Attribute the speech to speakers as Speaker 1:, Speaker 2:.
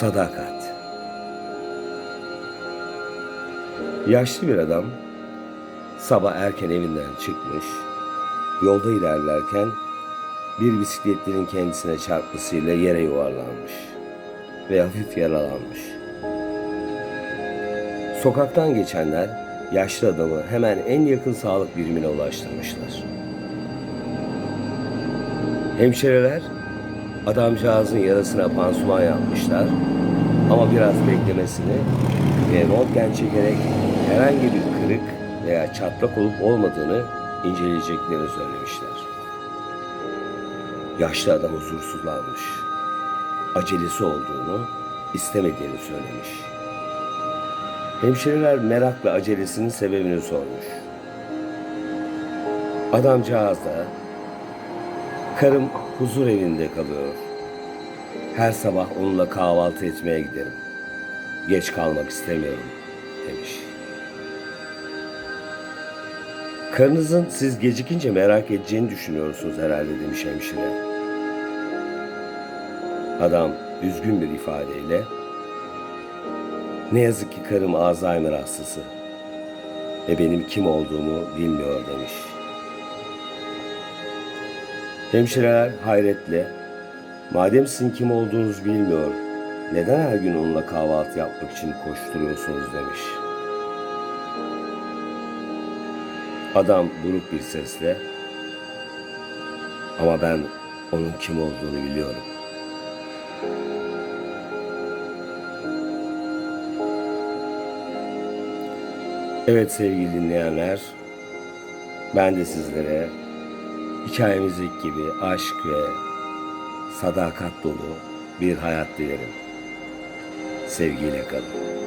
Speaker 1: Sadakat. Yaşlı bir adam sabah erken evinden çıkmış, yolda ilerlerken bir bisikletlerin kendisine çarpmasıyla yere yuvarlanmış ve hafif yaralanmış. Sokaktan geçenler yaşlı adamı hemen en yakın sağlık birimine ulaştırmışlar. Hemşireler adamcağızın yarasına pansuman yapmışlar ama biraz beklemesini ve röntgen çekerek herhangi bir kırık veya çatlak olup olmadığını inceleyeceklerini söylemişler. Yaşlı adam huzursuzlanmış. Acelesi olduğunu, istemediğini söylemiş. Hemşireler merakla acelesinin sebebini sormuş. Adamcağız da karım huzur evinde kalıyor. Her sabah onunla kahvaltı etmeye giderim. Geç kalmak istemiyorum demiş. Karınızın siz gecikince merak edeceğini düşünüyorsunuz herhalde demiş hemşire. Adam üzgün bir ifadeyle ne yazık ki karım Alzheimer hastası ve benim kim olduğumu bilmiyor demiş. Hemşireler hayretle madem sizin kim olduğunuzu bilmiyor neden her gün onunla kahvaltı yapmak için koşturuyorsunuz demiş. Adam buruk bir sesle ama ben onun kim olduğunu biliyorum. Evet sevgili dinleyenler, ben de sizlere hikayemizdeki gibi aşk ve sadakat dolu bir hayat dilerim. Sevgiyle kalın.